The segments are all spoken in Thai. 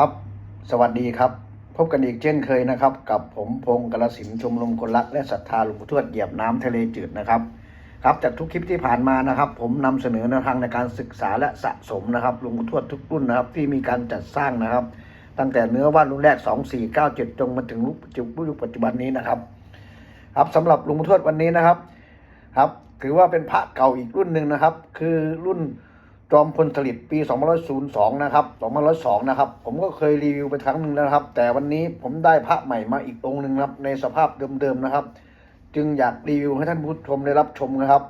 ครับ สวัสดีครับ พบกันอีกเช่นเคยนะครับ กับผมพงศ์กระสินชมรมคนรักและศรัทธาหลวงปู่ทวดเหยียบน้ำทะเลจืดนะครับ ครับจากทุกคลิปที่ผ่านมานะครับ ผมนำเสนอแนวทางในการศึกษาและสะสมนะครับหลวงปู่ทวดทุกรุ่นนะครับ ที่มีการจัดสร้างนะครับ ตั้งแต่เนื้อวาดรุ่นแรก 2497จนมาถึงรูปยุคปัจจุบันนี้นะครับ ครับสำหรับหลวงปู่ทวดวันนี้นะครับครับ ถือว่าเป็นพระเก่าอีกรุ่นหนึ่งนะครับ คือรุ่น จอมพลสฤษดิ์ปี2502 นะครับ2502 นะครับ ผมก็เคยรีวิวไปครั้งหนึ่งแล้วครับ แต่วันนี้ผมได้พระใหม่มาอีกองค์หนึ่งครับ ในสภาพเดิมๆนะครับ จึงอยากรีวิวให้ท่านผู้ชมได้รับชมนะครับ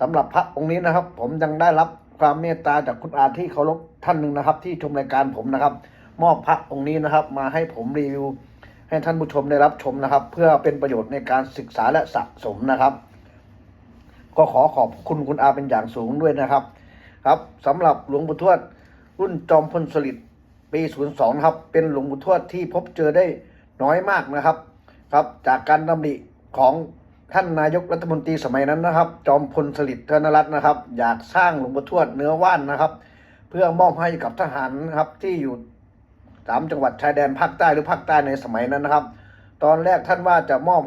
สำหรับพระองค์นี้นะครับ ผมยังได้รับความเมตตาจากคุณอาที่เคารพท่านหนึ่งนะครับ ที่ชมรายการผมนะครับ มอบพระองค์นี้นะครับ มาให้ผมรีวิว ให้ท่านผู้ชมได้รับชมนะครับ เพื่อเป็นประโยชน์ในการศึกษาและสะสมนะครับ ก็ขอขอบคุณคุณอาเป็นอย่างสูงด้วยนะครับ ครับสำหรับหลวงปู่ทวด รุ่นจอมพลสฤษดิ์ปี 02 ครับ เป็นหลวงปู่ทวดที่พบเจอได้น้อยมากนะครับ ครับ จากการดำริของท่านนายกรัฐมนตรีสมัยนั้นนะครับ จอมพลสฤษดิ์ธนรัตน์นะครับ อยากสร้างหลวงปู่ทวดเนื้อว่านนะครับ เพื่อมอบให้กับทหารนะครับที่อยู่สามจังหวัดชายแดนภาคใต้หรือภาคใต้ในสมัยนั้นนะครับ ตอนแรกท่านว่าจะมอบ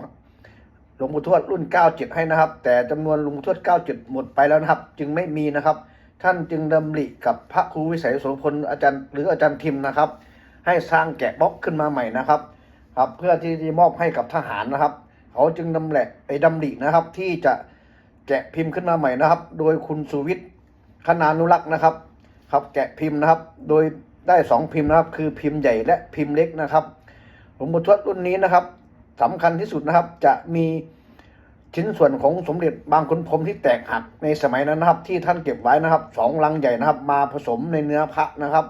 หลวงปู่ทวดรุ่น 97 ให้นะครับ แต่จำนวนหลวงปู่ทวด 97 หมดไปแล้วนะครับ จึงไม่มีนะครับ ท่านจึงดำริกับพระครูวิสัยโสพลอาจารย์หรืออาจารย์ทิมนะครับ ให้สร้างแกะบล็อกขึ้นมาใหม่นะครับครับ เพื่อที่จะมอบให้กับทหารนะครับ เขาจึงดำแหละไปดำรินะครับ ที่จะแกะพิมพ์ขึ้นมาใหม่นะครับ โดยคุณสุวิทย์คณานุรักษ์นะครับ ครับแกะพิมพ์นะครับ โดยได้สองพิมพ์นะครับ คือพิมพ์ใหญ่และพิมพ์เล็กนะครับหลวงปู่ทวดรุ่นนี้นะครับสำคัญที่สุดนะครับจะมี ชิ้นส่วนของสมเด็จบางขุนพรมที่แตกหักในสมัยนั้นนะครับ ที่ท่านเก็บไว้นะครับสองลังใหญ่นะครับ มาผสมในเนื้อพระนะครับ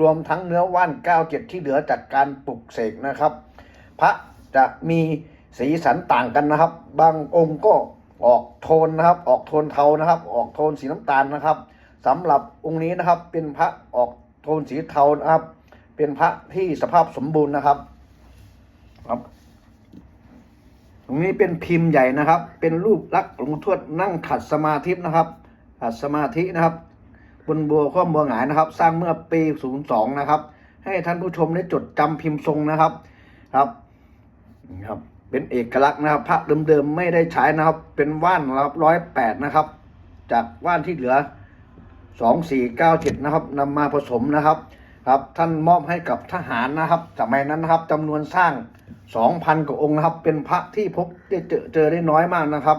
รวมทั้งเนื้อว่านเก้าเจ็ดที่เหลือจากการปลุกเสกนะครับ พระจะมีสีสันต่างกันนะครับ บางองค์ก็ออกโทนนะครับ ออกโทนเทานะครับ ออกโทนสีน้ำตาลนะครับสำหรับองค์นี้นะครับเป็นพระออกโทนสีเทานะครับ เป็นพระที่สภาพสมบูรณ์นะครับครับ ตรงนี้เป็นพิมพ์ใหญ่นะครับ เป็นรูปลักษณ์หลวงทวดนั่งขัดสมาธินะครับขัดสมาธินะครับ บนบัวข้อมบัวหงายนะครับ สร้างเมื่อปี 02 นะครับ ให้ท่านผู้ชมได้จดจำพิมพ์ทรงนะครับครับนะครับ เป็นเอกลักษณ์นะครับ พระเดิมๆไม่ได้ใช้นะครับ เป็นว่านนะครับร้อยแปดนะครับ จากว่านที่เหลือ 2497 นะครับนำมาผสมนะครับ ครับท่านมอบให้กับทหารนะครับสมัยนั้นนะครับจำนวนสร้าง2,000กว่าองค์นะครับ เป็นพระที่พบได้เจอเจอได้น้อยมากนะครับ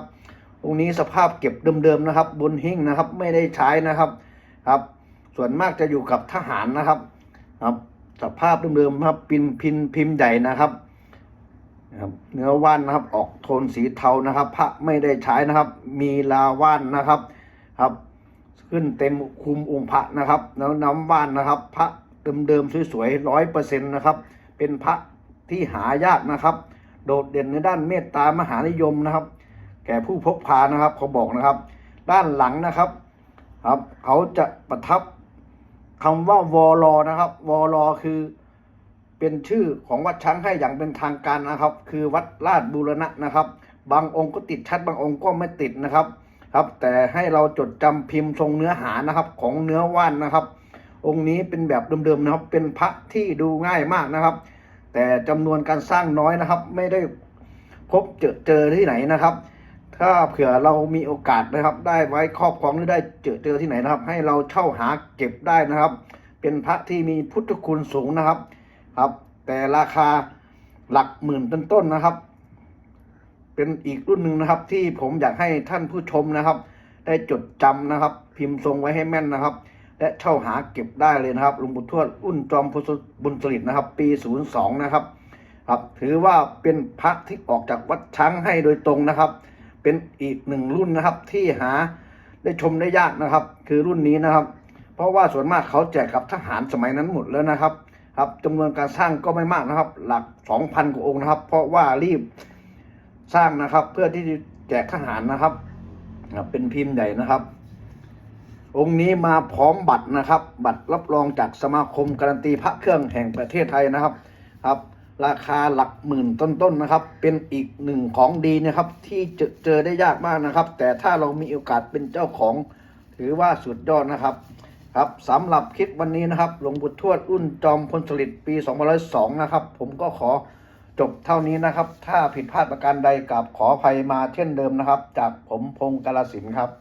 องค์นี้สภาพเก็บเดิมๆนะครับ บนหิ้งนะครับ ไม่ได้ใช้นะครับครับ ส่วนมากจะอยู่กับทหารนะครับครับ สภาพเดิมๆครับพิมพ์พิมพ์พิมพ์ใหญ่นะครับนะครับเนื้อว่านนะครับออกโทนสีเทานะครับ พระไม่ได้ใช้นะครับ มีลาว่านนะครับ ครับ ขึ้นเต็มคุมองค์พระนะครับ แล้วน้ำว่านนะครับ พระ เดิมๆสวยๆร้อยเปอร์เซ็นต์นะครับ เป็นพระที่หายากนะครับ โดดเด่นในด้านเมตตามหานิยมนะครับ แก่ผู้พกพานะครับเขาบอกนะครับ ด้านหลังนะครับ ครับ เขาจะประทับคำว่าวอลอนะครับวอลอคือ เป็นชื่อของวัดช้างให้อย่างเป็นทางการนะครับ คือวัดลาดบูรณะนะครับ บางองค์ก็ติดชัดบางองค์ก็ไม่ติดนะครับ ครับ แต่ให้เราจดจำพิมพ์ทรงเนื้อหานะครับ ของเนื้อว่านนะครับ องค์นี้เป็นแบบเดิมๆนะครับ เป็นพระที่ดูง่ายมากนะครับ แต่จำนวนการสร้างน้อยนะครับ ไม่ได้พบเจอเจอที่ไหนนะครับ ถ้าเผื่อเรามีโอกาสนะครับ ได้ไว้ครอบครองหรือได้เจอเจอที่ไหนนะครับ ให้เราเช่าหาเก็บได้นะครับ เป็นพระที่มีพุทธคุณสูงนะครับ ครับ แต่ราคาหลักหมื่นต้นๆนะครับ เป็นอีกรุ่นหนึ่งนะครับ ที่ผมอยากให้ท่านผู้ชมนะครับ ได้จดจำนะครับ พิมพ์ทรงไว้ให้แม่นนะครับ และเช่าหาเก็บได้เลยนะครับหลวงปู่ทวดรุ่นจอมพลบุญสฤษดิ์นะครับ ปี 02 นะครับครับ ถือว่าเป็นพระที่ออกจากวัดช้างให้โดยตรงนะครับ เป็นอีกหนึ่งรุ่นนะครับที่หาได้ชมได้ยากนะครับ คือรุ่นนี้นะครับ เพราะว่าส่วนมากเขาแจกกับทหารสมัยนั้นหมดแล้วนะครับ ครับจำนวนการสร้างก็ไม่มากนะครับ หลัก 2,000กว่าองค์นะครับ เพราะว่ารีบสร้างนะครับ เพื่อที่จะแจกทหารนะครับครับเป็นพิมพ์ใหญ่นะครับ องค์นี้มาพร้อมบัตรนะครับ บัตรรับรองจากสมาคมการันตีพระเครื่องแห่งประเทศไทยนะครับครับ ราคาหลักหมื่นต้นๆนะครับ เป็นอีกหนึ่งของดีนะครับ ที่เจอเจอได้ยากมากนะครับ แต่ถ้าเรามีโอกาสเป็นเจ้าของ ถือว่าสุดยอดนะครับครับสำหรับคลิปวันนี้นะครับ หลวงปู่ทวดรุ่นจอมพลสฤษดิ์ปี 2502 นะครับ ผมก็ขอจบเท่านี้นะครับ ถ้าผิดพลาดประการใดกับขออภัยมาเช่นเดิมนะครับ จากผมพงศ์กาลสินธุ์ครับ